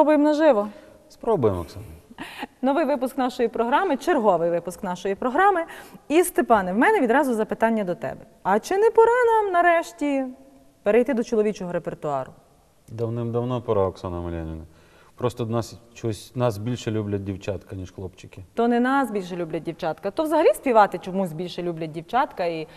Спробуємо наживо. Спробуємо, Оксана. Новий випуск нашої програми, черговий випуск нашої програми. І Степане, в мене відразу запитання до тебе. А чи не пора нам нарешті перейти до чоловічого репертуару? Давним-давно пора, Оксана Милянівна. Просто нас чогось нас більше люблять дівчатка, ніж хлопчики. То не нас більше люблять дівчатка, то взагалі співати чомусь більше люблять дівчатка. І,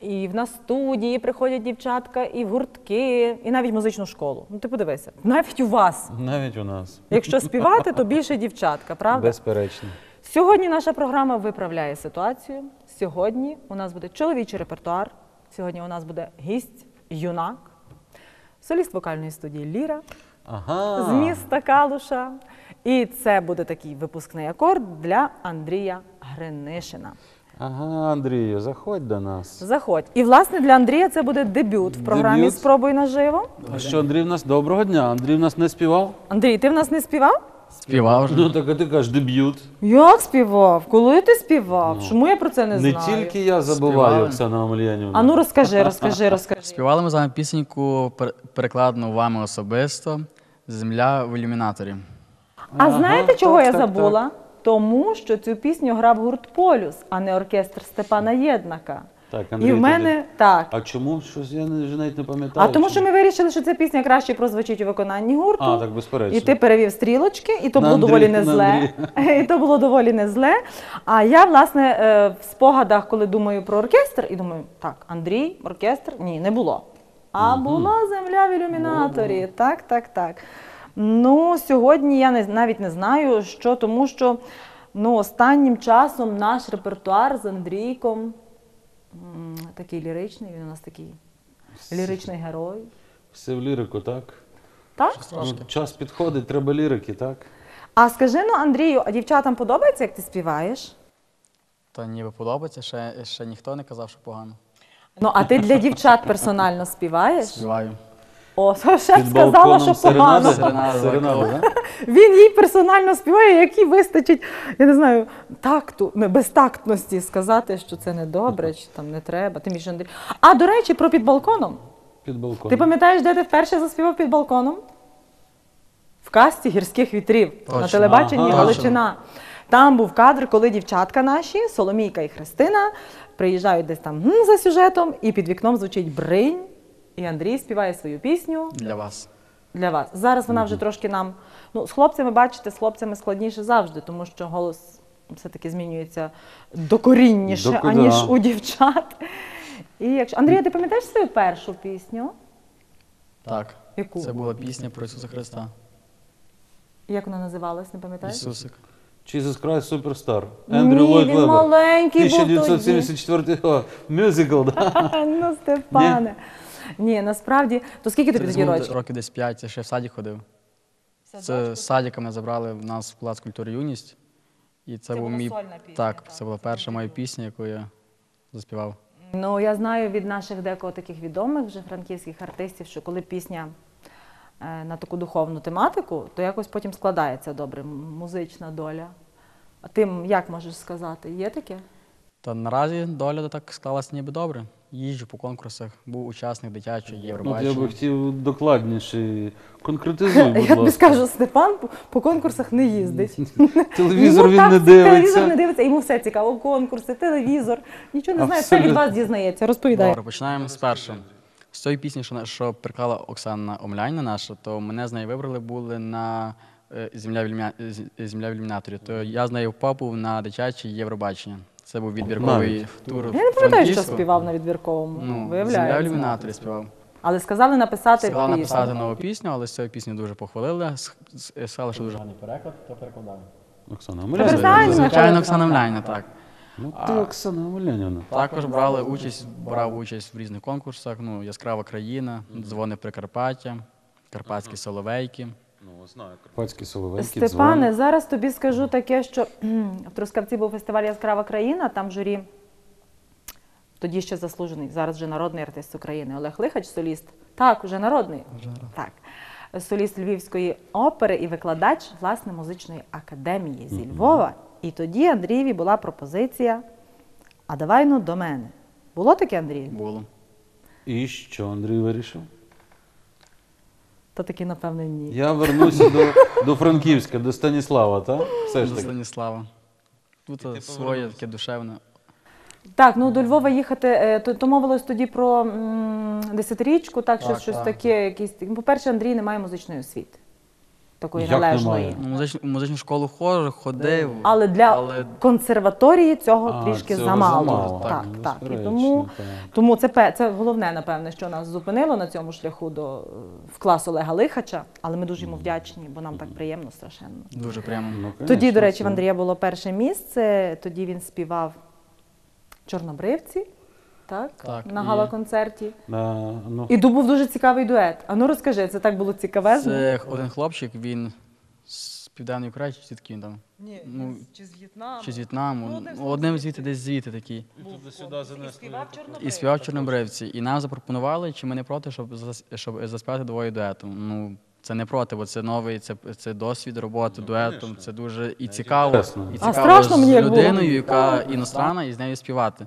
і в нас студії приходять дівчатка, і в гуртки, і навіть в музичну школу. Ну ти подивися, навіть у вас. Навіть у нас. Якщо співати, то більше дівчатка, правда? Безперечно. Сьогодні наша програма виправляє ситуацію. Сьогодні у нас буде чоловічий репертуар. Сьогодні у нас буде гість юнак, соліст вокальної студії Ліра Ага. з міста Калуша. І це буде такий випускний акорд для Андрія Гринишина. Ага, Андрію, заходь до нас. Заходь. І власне для Андрія це буде дебют в програмі Дебют. Спробуй наживо. А що, Андрій в нас доброго дня? Андрій в нас не співав? Андрій, ти в нас не співав? Співав вже. Ну так а ти кажеш дебют. Як співав? Коли ти співав? Чому я про це не Не знаю? тільки я забуваю, Співали. Оксана Омельянівна. А ну розкажи, розкажи, розкажи. Співали ми з вами пісеньку, пер- перекладену вами особисто Земля в ілюмінаторі. А Ага, знаєте, чого так, я так, забула? Тому що цю пісню грав гурт Полюс, а не оркестр Степана Єднака. Так, І в мене так. А чому? Щось я не, вже навіть не пам'ятаю. А тому, чому. що ми вирішили, що ця пісня краще прозвучить у виконанні гурту. А, так, безперечно. І ти перевів стрілочки, і то На було Андрій- доволі не на зле. І то було доволі не зле. А я, власне, е, в спогадах, коли думаю про оркестр, і думаю, так, Андрій, оркестр, ні, не було. А була земля в ілюмінаторі. Так, так, так. Ну, сьогодні я не, навіть не знаю, що, тому що ну, останнім часом наш репертуар з Андрійком м, такий ліричний, він у нас такий ліричний герой. Все в лірику, так? Так? Ну, час підходить, треба лірики, так? А скажи ну, Андрію, а дівчатам подобається, як ти співаєш? То ніби подобається, ще, ще ніхто не казав, що погано. Ну, а ти для дівчат персонально співаєш? Співаю. О, шеф Під сказала, що погано. Він їй персонально співає, якій вистачить, я не знаю, такту, не, безтактності сказати, що це не добре, чи там не треба. Тим більше Андрій. А до речі, про під балконом. Під балконом. Ти пам'ятаєш, де ти вперше заспівав під балконом? В касті гірських вітрів на телебаченні Ага. Галичина. Там був кадр, коли дівчатка наші, Соломійка і Христина, приїжджають десь там м, за сюжетом, і під вікном звучить бринь, і Андрій співає свою пісню Для вас. для вас. Зараз вона вже трошки нам. Ну, з хлопцями, бачите, з хлопцями складніше завжди, тому що голос все-таки змінюється докорінніше, Доко- аніж да. у дівчат. І якщо... Андрія, ти пам'ятаєш свою першу пісню? Так. Яку? Це була пісня про Ісуса Христа. Як вона називалась, не пам'ятаєш? Ісусик. Jesus Christ Superstar. Ендрю Ллойд він Вебер. маленький був 1974 о, мюзикл, да? ну, Степане. Ні, насправді, то скільки тобі тоді років? років десь 5, я ще в саді ходив. Це з садиками забрали в нас в плац культури юність. І це, Це був була мій. сольна пісня, так, так, це була перша моя пісня, яку я заспівав. Ну, я знаю від наших декого таких відомих вже франківських артистів, що коли пісня на таку духовну тематику, то якось потім складається добре музична доля. А ти як можеш сказати? Є таке? Та наразі доля так склалася ніби добре. Їжджу по конкурсах, був учасник дитячого От Євробачення. я би хотів докладніше. Конкретизуй, будь Я тобі скажу, Степан по, конкурсах не їздить. Телевізор він так не ці- Телевізор не дивиться. дивиться, йому все цікаво. Конкурси, телевізор. Нічого не знає, все від вас дізнається. Розповідай. Добре, починаємо з першого. З тої пісні, що, що приклала Оксана Омляйна наша, то мене з нею вибрали були на е, земля в, ілюміна... земля в ілюмінаторі. То я з нею попав на дитяче Євробачення. Це був відбірковий Навіть. тур. Я не пам'ятаю, що співав на відбірковому. Ну, земля в ілюмінаторі співав. Але сказали написати Сказала пісню. написати нову пісню, але з цієї пісні дуже похвалили. Сказали, що дуже гарний переклад, то перекладали. Оксана звичайно. Звичайно, Оксана Омляйна, так. Ну ти Оксана Омельянівна. Також брали участь, брав участь в різних конкурсах. Ну, Яскрава країна, дзвони Прикарпаття, Карпатські соловейки. Ну, знаю, Карпатські соловейки, Степане, дзвони. зараз тобі скажу таке, що в Трускавці був фестиваль Яскрава країна, там журі тоді ще заслужений, зараз вже народний артист України. Олег Лихач, соліст. Так, вже народний. Так. Соліст Львівської опери і викладач власне музичної академії зі Львова. І тоді Андрієві була пропозиція: а давай ну до мене. Було таке, Андрій? Було. І що Андрій вирішив? То таки, напевне, ні. Я вернуся до, до Франківська, до Станіслава, так? Все ж До таки. Станіслава. Тут своє таке душевне. Так, ну до Львова їхати, е, то, то мовилось тоді про м, десятирічку, так, щось, Так, щось так. таке, якісь. По-перше, Андрій не має музичної освіти. Такої Як належної. немає? Ну, музичну, у музичну школу хор, ходив. Але для Але- консерваторії цього А, трішки цього замало. замало. Так, Ну, так. І безперечно, тому, так. тому це, пе- це головне, напевне, що нас зупинило на цьому шляху до е, в клас Олега Лихача. Але ми дуже йому вдячні, бо нам так приємно страшенно. Дуже прямо. Ну, Тоді, конечно, до речі, це- в Андрія було перше місце. Тоді він співав Чорнобривці, так, Так, на і- гала-концерті. Да, ну, І був дуже цікавий дует. А ну розкажи, це так було цікавезно. Це один хлопчик, він з Південної Кореї, чи звідки він там? Ні, Ну, чи з В'єтнаму. Чи з В'єтнаму. Ну, одним Ну, одним звідти, десь звідти такий. І співав І співав чорнобривці. І нам запропонували, чи ми не проти, щоб, зас- щоб заспівати двоє дуетом. Ну, це не проти, бо це новий, це, це досвід роботи дуетом. Це дуже і цікаво. І А цікаво страшно з мені, як було? людиною, яка іностранна, і з нею співати.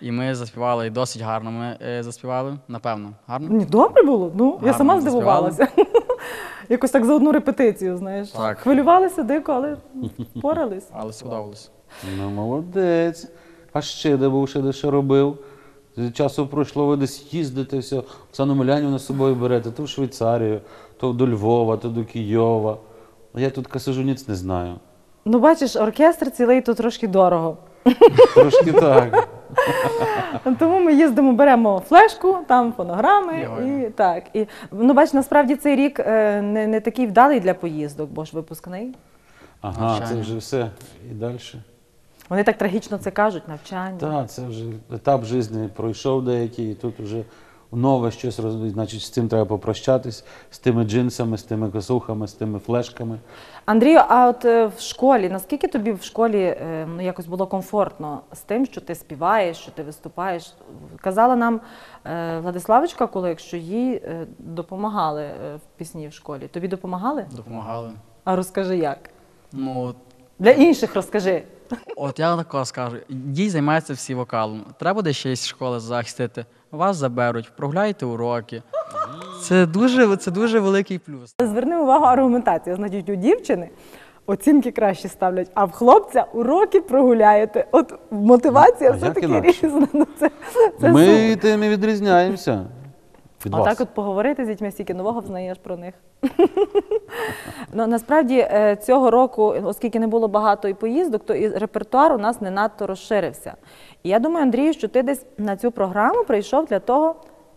І ми заспівали і досить гарно. Ми е, заспівали, напевно. Гарно? Ні, добре було. Ну, я Гарно сама заспівали. здивувалася. Якось так за одну репетицію, знаєш. Так. Хвилювалися дико, але впорались. Але сподобалось. ну, молодець. А ще де був, ще де ще робив. З Часу пройшло, ви десь їздите, все. Оксану Милянівну з собою берете, то в Швейцарію, то до Львова, то до Києва. А я тут касажу ніц не знаю. Ну, бачиш, оркестр цілий то трошки дорого. Трошки так. Тому ми їздимо, беремо флешку, там фонограми. І, так. І, ну, бач, насправді цей рік е, не, не такий вдалий для поїздок, бо ж випускний. Ага, це Навчання. вже все. І далі. Вони так трагічно це кажуть, навчання. Так, це вже етап життя пройшов деякий, і тут вже нове щось роз... значить, з цим треба попрощатись, з тими джинсами, з тими косухами, з тими флешками. Андрію, а от е, в школі, наскільки тобі в школі е, ну, якось було комфортно з тим, що ти співаєш, що ти виступаєш? Казала нам е, Владиславочка, коли якщо їй допомагали в пісні в школі. Тобі допомагали? Допомагали. А розкажи як? Ну, Для інших розкажи. От я такого скажу, дій займаються всі вокалом. Треба десь ще з школи захистити. Вас заберуть, прогуляйте уроки. Це дуже, це дуже великий плюс. Зверни увагу аргументація. Значить, у дівчини оцінки краще ставлять, а в хлопця уроки прогуляєте. От мотивація Ну, а як все-таки різна. Ну, це, це Ми супер. тим і відрізняємося. Від вас. Отак от поговорити з дітьми, стільки нового взнаєш про них. ну, насправді е, цього року, оскільки не було багато і поїздок, то і репертуар у нас не надто розширився. І я думаю, Андрію, що ти десь на цю програму прийшов для того,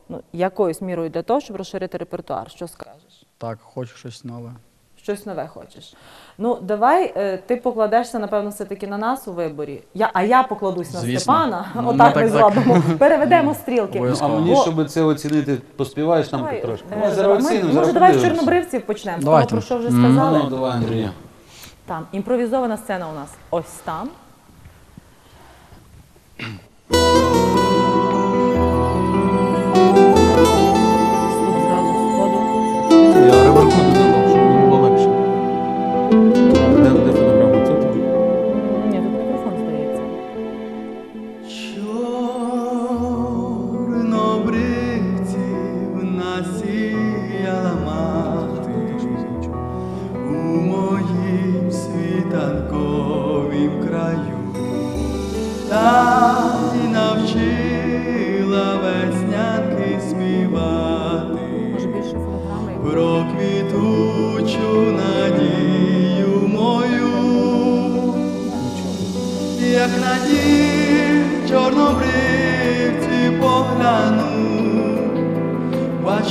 ну, якоюсь мірою для того, щоб розширити репертуар. Що скажеш? Так, хочу щось нове. Щось нове хочеш. Ну, давай е, ти покладешся, напевно, все-таки на нас у виборі. Я, а я покладусь на Звісно. Степана. Ну, Отак ми ми так- зробимо. Переведемо стрілки. Ну, а Обов'язково. мені, Бо- щоб це оцінити, поспіваєш нам Давай, тут трошки. е, Ми зараз ми- оцінимо, може, зараз давай з подивимося. чорнобривців почнемо. З того, Давайте. про що вже сказали. Ну, давай, Андрія. Там імпровізована сцена у нас ось там.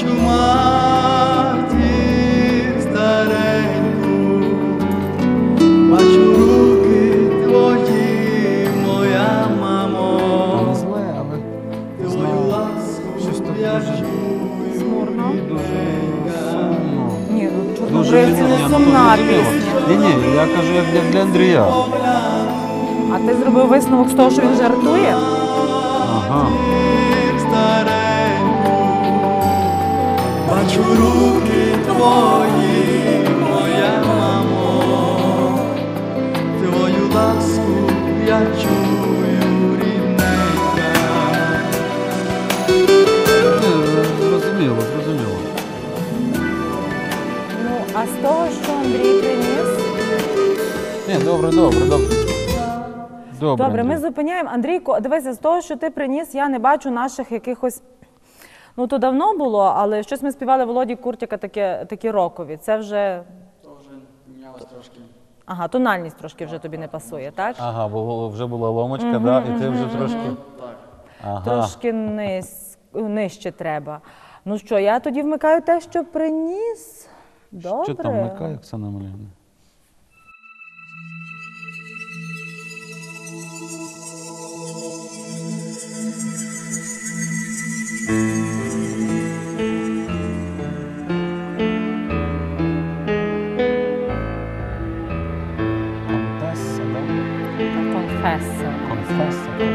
Бачу матір стареньку, бачу руки твої, моя мамо, зле, але твою ласку я чую. Ні, ну Дуже чорнобривці ні, не ну, сумна пісня. Ні, ні, я кажу, як для, для Андрія. А ти зробив висновок з того, що він жартує? Ага. твої, моя мамо, твою ласку я чую рідненька. Ну, зрозуміло, зрозуміло. Ну, а з того, що Андрій приніс? Ні, добре, добре, добре. Добре, Добре, ми зупиняємо. Андрійко, дивися, з того, що ти приніс, я не бачу наших якихось Ну, то давно було, але щось ми співали Володі Куртяка таке, такі рокові. Це вже. То вже мінялось трошки. Ага, тональність трошки вже тобі не пасує, так? Ага, бо вже була ломочка, да, і ти вже трошки. Так. Ага. Трошки низ, нижче треба. Ну що, я тоді вмикаю те, що приніс. Добре. Що там вмикає, Оксана Малявна? festival.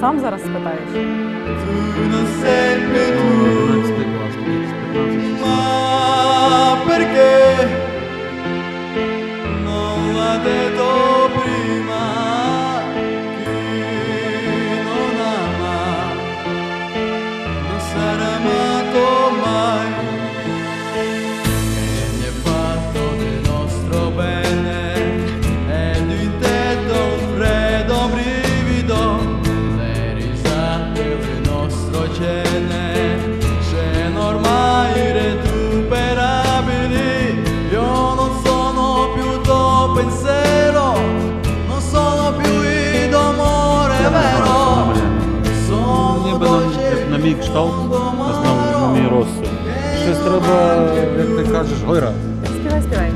Сам зараз спитаєш? tu non sei più tu, 11 клас, 15 ma perché non la detto sono Ніби на, на мій кшталт, а знову на мій розсуд. Щось треба, як ти кажеш, гойра. Співай, співай.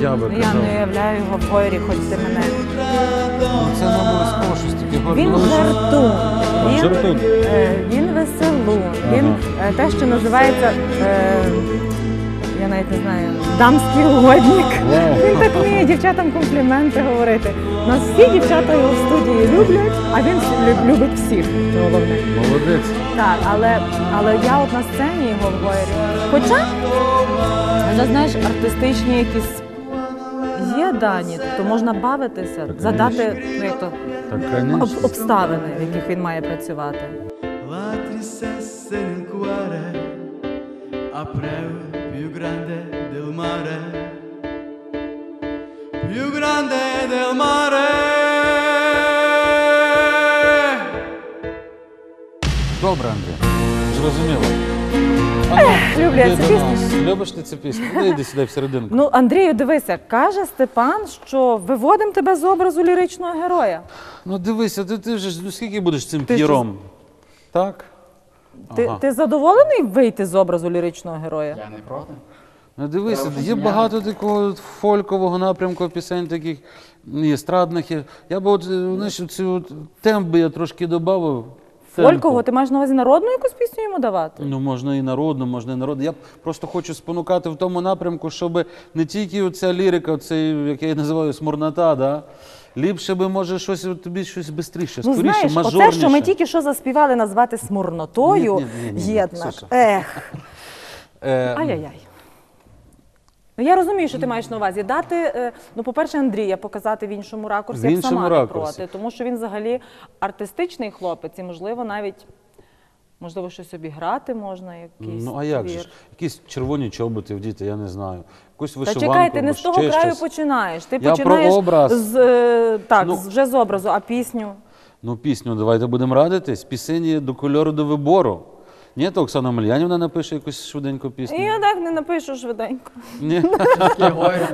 Я би Я казав. не уявляю його в гойрі, хоч ти мене. Це не обов'язково щось таке гойра. Він Ну, лише- жартун, він, Жартун. е, він веселун, він е, те, що називається, е, я навіть не знаю, дамський угодник. Вау. Він так вміє дівчатам компліменти говорити. Нас всі дівчата його в студії люблять, а він люб- любить всіх. Це головне. Молодець. Так, але, але я от на сцені його в гойрі. Хоча, вже знаєш, артистичні якісь є дані, то можна бавитися, Так, задати ну, як то, Так, об, звісно. обставини, в яких він має працювати. La tristezza nel cuore a più grande del mare, più grande del mare. Добре, Андрій. Зрозуміло. Ну, люблю я цю пісню. Любиш ти цю пісню? Ну, йди сюди всерединку. Ну, Андрію, дивися, каже Степан, що виводимо тебе з образу ліричного героя. Ну дивися, ти, ти вже ж- ну, скільки будеш цим Ти п'єром? Так? Ти, Ага. ти задоволений вийти з образу ліричного героя? Я не проти. Ну дивися, є багато такого фолькового напрямку пісень, таких і естрадних. є. Я би от, е, знаєш, цю от темп би я трошки додав. Фолькового, ти маєш на увазі народну якусь пісню йому давати? Ну, можна і народну, можна і народну. Я просто хочу спонукати в тому напрямку, щоб не тільки оця лірика, оцей, як я її називаю, смурнота, да? ліпше би, може, щось от тобі щось швидше, Ну скоріше, знаєш, мажорніше. оце, що ми тільки що заспівали назвати смурнотою, Ні, ні, ні, ні, ні, єднак. Ксюша. Ех, Е, ай-яй-яй. Ну я розумію, що ти маєш на увазі. Дати, е, ну, по-перше, Андрія показати в іншому ракурсі, В як іншому сама ракурсі. проти, тому що він взагалі артистичний хлопець, і можливо навіть можливо щось обіграти можна, якийсь Ну а як же ж? Якісь червоні чоботи вдіти, я не знаю. Якусь Та чекай, ти не з того краю щось. починаєш. Ти Я про починаєш образ. з е, так, Ну. з- вже з образу, а пісню. Ну, пісню давайте будемо радитись. Пісень до кольору до вибору. Ні, то Оксана Мельянівна напише якусь швиденьку пісню. І я так не напишу швиденько. Ні.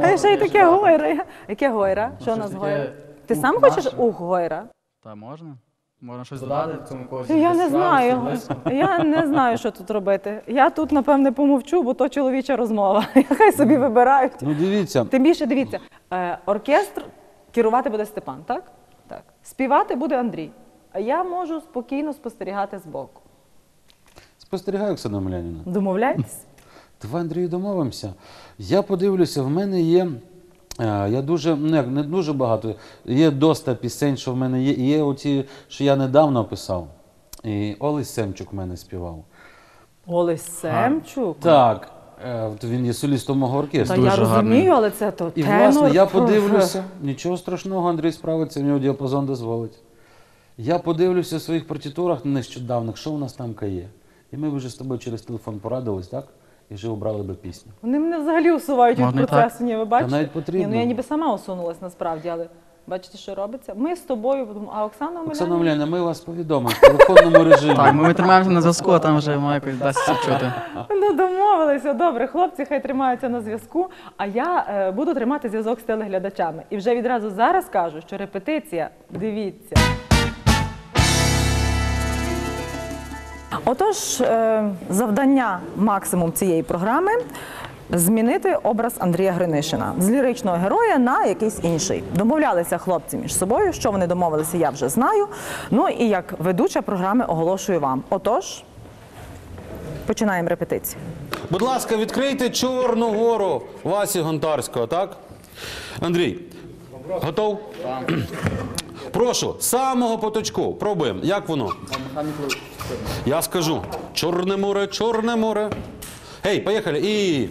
А ще й таке гойра. Яке гойра? Що у нас гойра? Ти сам хочеш ух гойра? Та можна? Можна щось додати в цьому когось? Я не знаю. Я не знаю, що тут робити. Я тут, напевне, помовчу, бо то чоловіча розмова. Хай собі вибирають. Ну дивіться, Тим більше дивіться, е, оркестр керувати буде Степан, так? Так. Співати буде Андрій. А я можу спокійно спостерігати збоку. Спостерігаю, Оксана Омелянівна. Домовляєтесь? Давай, Андрію, домовимося. Я подивлюся, в мене є. е, Я дуже, ну як, не дуже багато. Є доста пісень, що в мене є. І є оті, що я недавно писав. І Олесь Семчук в мене співав. Олесь Семчук. Так, е, от він є солістом мого Та оркестру. я Дуже розумію, гарний. але це то І тенор. власне я подивлюся, нічого страшного, Андрій справиться, в нього діапазон дозволить. Я подивлюся в своїх партитурах нещодавних, що у нас там є. І ми вже з тобою через телефон порадились, так? І вже обрали би пісню. Вони мене взагалі усувають від Можна і процесу. Ні, ви бачите? навіть потрібно. Ні, ну я ніби сама усунулась насправді, але бачите, що робиться? Ми з тобою, а Оксана Оксана Омеляна... Омеляна, ми вас повідомимо в телефонному режимі. Так, ми тримаємося на зв'язку, а там вже має якось дасться чути. Ну, домовилися. Добре, хлопці хай тримаються на зв'язку. А я е, буду тримати зв'язок з телеглядачами. І вже відразу зараз кажу, що репетиція, дивіться. Отож, е, завдання максимум цієї програми змінити образ Андрія Гринишина з ліричного героя на якийсь інший. Домовлялися хлопці між собою. Що вони домовилися, я вже знаю. Ну і як ведуча програми оголошую вам. Отож, починаємо репетицію. Будь ласка, відкрийте Чорну гору Васі Гонтарського, так? Андрій, готов? Прошу, самого поточку. Пробуємо. Як воно? Я скажу. Чорне море, чорне море. Гей, поїхали. І.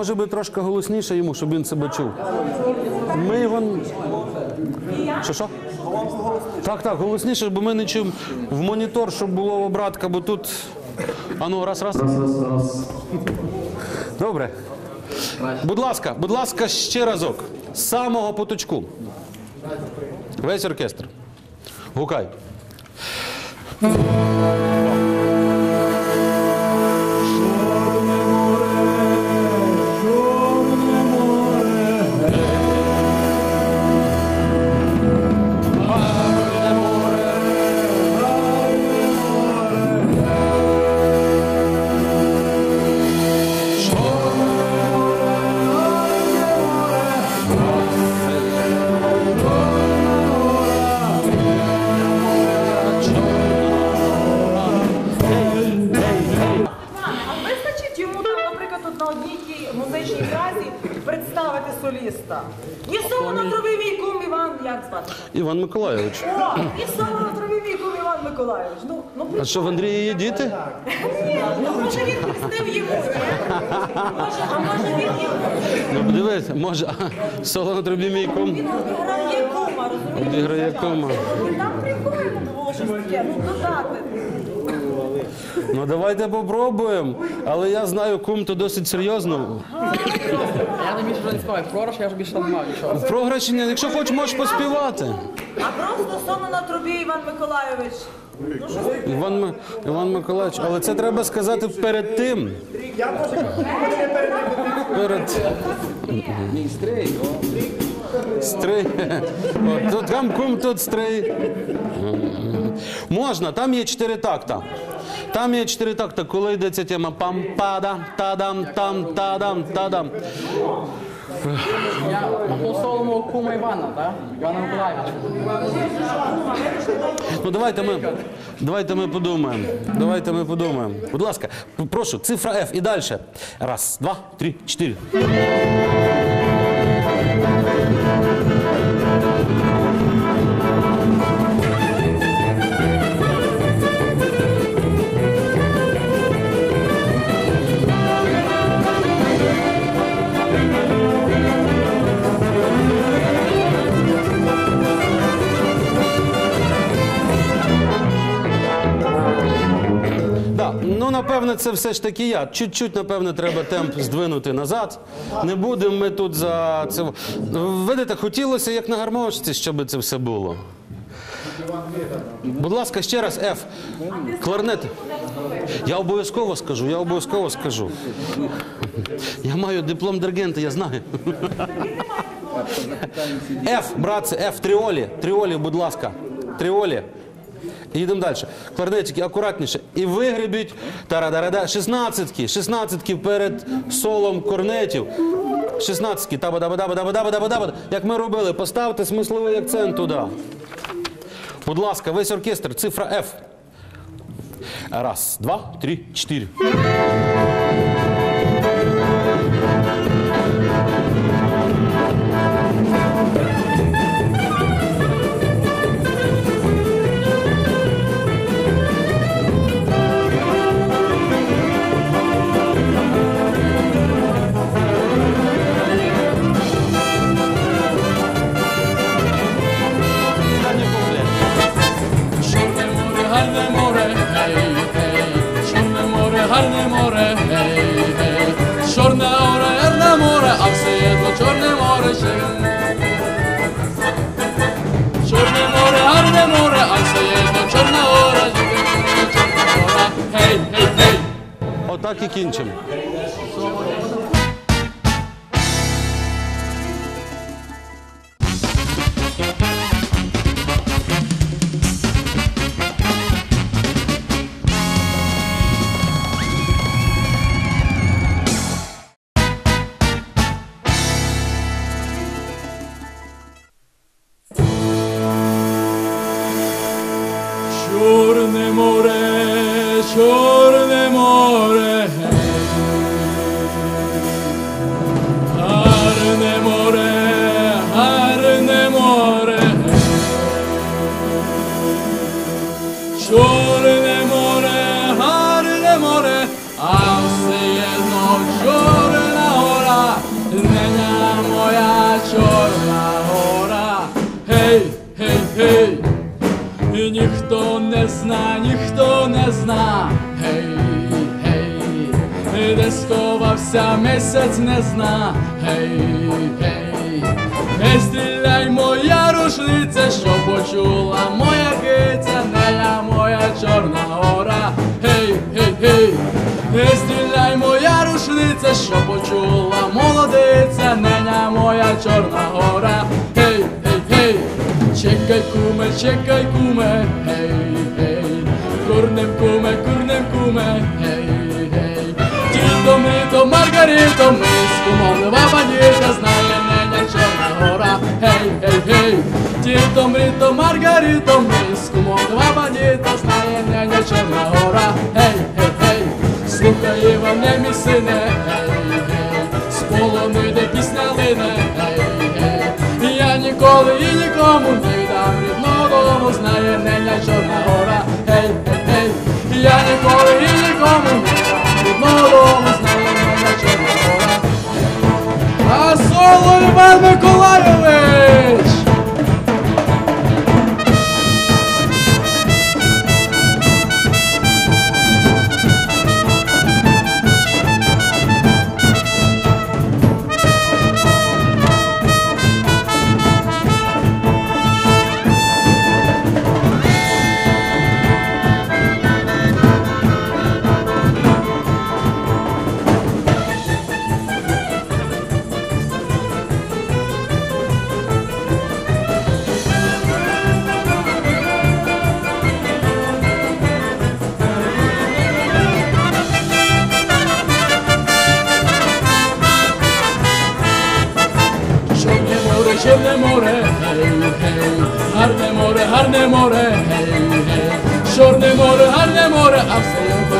Може би трошки голосніше йому, щоб він себе чув. Ми його. Що що? Так, так, голосніше, бо ми не чуємо в монітор, щоб було обратка, бо тут. Ану, раз, раз. Добре. Будь ласка, будь ласка, ще разок. З самого поточку. Весь оркестр. Гукай. Іван Миколайович. О, і саме на траві мій Іван Миколайович. Ну, ну, А що в Андрії є діти? ні, ну може він хрестив йому. Може, а може він йому Ну, може, соло на трубі мій кум грає кума, розумієш? обіграє кума. І там прикольно було щось таке, ну додати. Ну давайте попробуємо. Але я знаю, кум то досить серйозно. Я не більше вже не співаю. Програш, я вже більше не мав нічого. В програшення, якщо хочеш, можеш поспівати. А просто соло на трубі Іван Миколайович. Ну що Іван, Ми- Іван Миколаївич, але це треба сказати перед тим. Перед. Стрий. Тут там кум, тут стрий. Можна, там є чотири такта. Там є чотири такта, коли йдеться тема пам падам тадам там тадам тадам. Я по солому кума Івана, так? Івана Миколаївича. Ну давайте ми, давайте ми подумаємо. Давайте ми подумаємо. Будь ласка, прошу, цифра F і далі. Раз, два, три, чотири. Напевне, це все ж таки я. Чуть-чуть, напевне, треба темп здвинути назад. Не будемо ми тут за це. Видите, хотілося, як на гармошці, щоб це все було. Будь ласка, ще раз F. Кларнет. Я обов'язково скажу, я обов'язково скажу. Я маю диплом диригента, я знаю. F, братці, F, тріолі. Тріолі, будь ласка. Тріолі. І йдемо далі. Кларнетики акуратніше. І вигребіть тарадарада. Шістнадцятки. Шістнадцятки перед солом корнетів. Шістнадцятки. Таба-даба-даба-даба-даба-даба-даба. Як ми робили, поставте смисловий акцент туди. Будь ласка, весь оркестр, цифра F. Раз, два, три, чотири. чорне море, гарне море, гей, гей, чорне море, гарне море, а все єдно чорне море ще. Чорне море, гарне море, а все єдно чорне море, чорне море, гей, гей, гей. Отак і кінчимо. Чорне Сховався місяць не зна, гей, гей, не стріляй моя рушниця, що почула моя киця, не я моя чорна гора, гей, гей, гей, не стріляй моя рушниця, що почула молодиця, неня моя чорна гора, гей, гей, гей. Чекай, куме, чекай, куме, гей, гей, курнем, куме, куме, мито, Маргарито, ми з кумом лева знає неня Чорна гора, гей, гей, гей. Тіто мито, Маргарито, ми з кумом лева бандіта, знає неня Чорна гора, гей, гей, гей. Слухай, Іване, мій сине, гей, гей, з полонини пісня лине, гей, гей. Я ніколи і нікому не віддам рідного знає неня Чорна гора, гей, гей, гей. Я ніколи і нікому не віддам рідного знає А соло Іван Миколайович!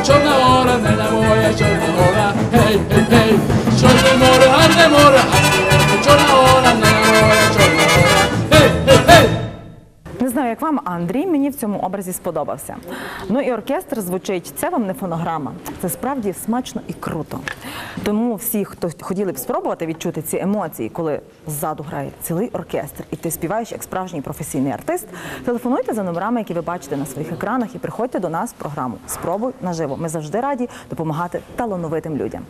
Все його в цьому образі сподобався. Ну і оркестр звучить. Це вам не фонограма. Це справді смачно і круто. Тому всі, хто хотіли б спробувати відчути ці емоції, коли ззаду грає цілий оркестр, і ти співаєш як справжній професійний артист, телефонуйте за номерами, які ви бачите на своїх екранах, і приходьте до нас в програму. Спробуй наживо. Ми завжди раді допомагати талановитим людям.